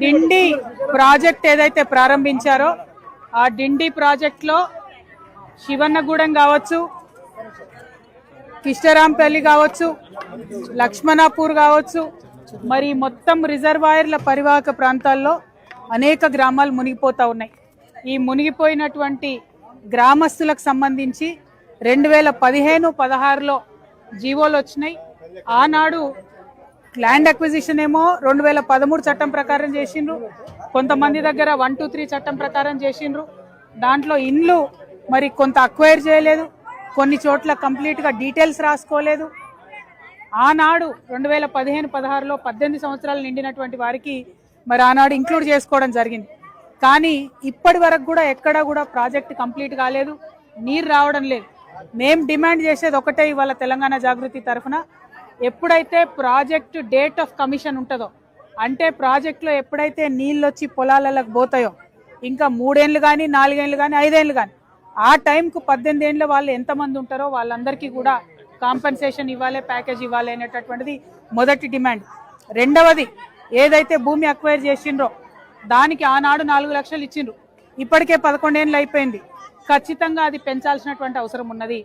డిండి project ఏదైతే ప్రారంభించారో ఆ డిండి ప్రాజెక్ట్లో శివన్నగూడెం కావచ్చు కిష్టరాంపల్లి కావచ్చు లక్ష్మణాపూర్ కావచ్చు మరి మొత్తం రిజర్వాయర్ల పరివాహక ప్రాంతాల్లో అనేక గ్రామాలు మునిగిపోతూ ఉన్నాయి. ఈ మునిగిపోయినటువంటి గ్రామస్తులకు సంబంధించి రెండు వేల పదిహేను పదహారులో జీవోలు వచ్చినాయి. ఆనాడు ల్యాండ్ అక్విజిషన్ ఏమో రెండు వేల పదమూడు చట్టం ప్రకారం చేసిండ్రు. కొంతమంది దగ్గర వన్ టూ త్రీ చట్టం ప్రకారం చేసిండ్రు. దాంట్లో ఇండ్లు మరి కొంత అక్వైర్ చేయలేదు. కొన్ని చోట్ల కంప్లీట్గా డీటెయిల్స్ రాసుకోలేదు. ఆనాడు రెండు వేల పదిహేను పదహారులో పద్దెనిమిది సంవత్సరాలు నిండినటువంటి వారికి మరి ఆనాడు ఇంక్లూడ్ చేసుకోవడం జరిగింది. కానీ ఇప్పటి వరకు కూడా ఎక్కడా కూడా ప్రాజెక్ట్ కంప్లీట్ కాలేదు. నీరు రావడం లేదు. మేం డిమాండ్ చేసేది ఒకటే ఇవాళ తెలంగాణ జాగృతి తరఫున. ఎప్పుడైతే ప్రాజెక్టు డేట్ ఆఫ్ కమిషన్ ఉంటుందో అంటే ప్రాజెక్టులో ఎప్పుడైతే నీళ్ళు వచ్చి పొలాలకు పోతాయో ఇంకా మూడేళ్ళు కానీ నాలుగేళ్ళు కానీ ఐదేళ్ళు కానీ ఆ టైంకు పద్దెనిమిది ఏళ్ళ వాళ్ళు ఎంతమంది ఉంటారో వాళ్ళందరికీ కూడా కాంపెన్సేషన్ ఇవ్వాలి ప్యాకేజ్ ఇవ్వాలి అనేటటువంటిది మొదటి డిమాండ్. రెండవది ఏదైతే భూమి అక్వైర్ చేసిండ్రో దానికి ఆనాడు నాలుగు లక్షలు ఇచ్చిండ్రు. ఇప్పటికే పదకొండేళ్ళు అయిపోయింది. ఖచ్చితంగా అది పెంచాల్సినటువంటి అవసరం ఉన్నది.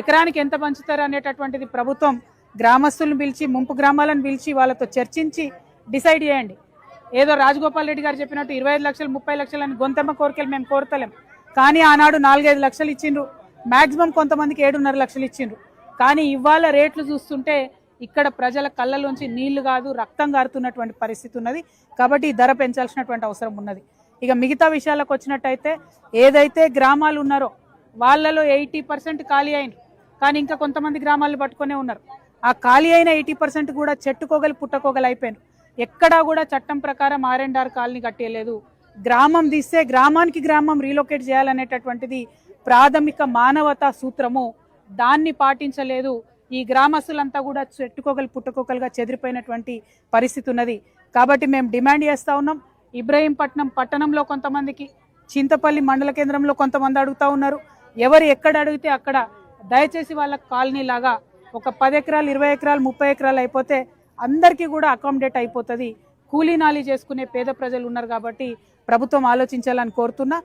ఎకరానికి ఎంత పంచుతారు అనేటటువంటిది ప్రభుత్వం గ్రామస్తులను పిలిచి ముంపు గ్రామాలను పిలిచి వాళ్ళతో చర్చించి డిసైడ్ చేయండి. ఏదో రాజగోపాల్ రెడ్డి గారు చెప్పినట్టు ఇరవై ఐదు లక్షలు ముప్పై లక్షలు అని గొంతెమ్మ కోరికలు మేము కోరతలేం. కానీ ఆనాడు నాలుగైదు లక్షలు ఇచ్చిండ్రు. మాక్సిమం కొంతమందికి ఏడున్నర లక్షలు ఇచ్చిండ్రు. కానీ ఇవాళ రేట్లు చూస్తుంటే ఇక్కడ ప్రజల కళ్ళలోంచి నీళ్ళు కాదు రక్తం గారుతున్నటువంటి పరిస్థితి ఉన్నది. కాబట్టి ఈ ధర పెంచాల్సినటువంటి అవసరం ఉన్నది. ఇక మిగతా విషయాలకు వచ్చినట్టయితే ఏదైతే గ్రామాలు ఉన్నారో వాళ్ళలో ఎయిటీ పర్సెంట్ ఖాళీ అయింది కానీ ఇంకా కొంతమంది గ్రామాలు పట్టుకునే ఉన్నారు. ఆ ఖాళీ అయిన ఎయిటీ పర్సెంట్ కూడా చెట్టుకోగలు పుట్టకోగలు అయిపోయాను ఎక్కడా కూడా చట్టం ప్రకారం ఆర్ఎండ్ఆర్ కాలనీ కట్టేయలేదు. గ్రామం తీస్తే గ్రామానికి గ్రామం రీలొకేట్ చేయాలనేటటువంటిది ప్రాథమిక మానవతా సూత్రము. దాన్ని పాటించలేదు. ఈ గ్రామస్తులంతా కూడా చెట్టుకోగలు పుట్టుకోగలుగా చెదిరిపోయినటువంటి పరిస్థితి ఉన్నది. కాబట్టి మేము డిమాండ్ చేస్తూ ఉన్నాం. ఇబ్రహీంపట్నం పట్టణంలో కొంతమందికి చింతపల్లి మండల కేంద్రంలో కొంతమంది అడుగుతా ఉన్నారు. ఎవరు ఎక్కడ అడిగితే అక్కడ దయచేసి వాళ్ళ కాలనీ లాగా ఒక పది ఎకరాలు ఇరవై ఎకరాలు ముప్పై ఎకరాలు అయిపోతే అందరికీ కూడా అకామిడేట్ అయిపోతుంది. కూలీనాలి చేసుకునే పేద ప్రజలు ఉన్నారు కాబట్టి ప్రభుత్వం ఆలోచించాలని కోరుతున్నా.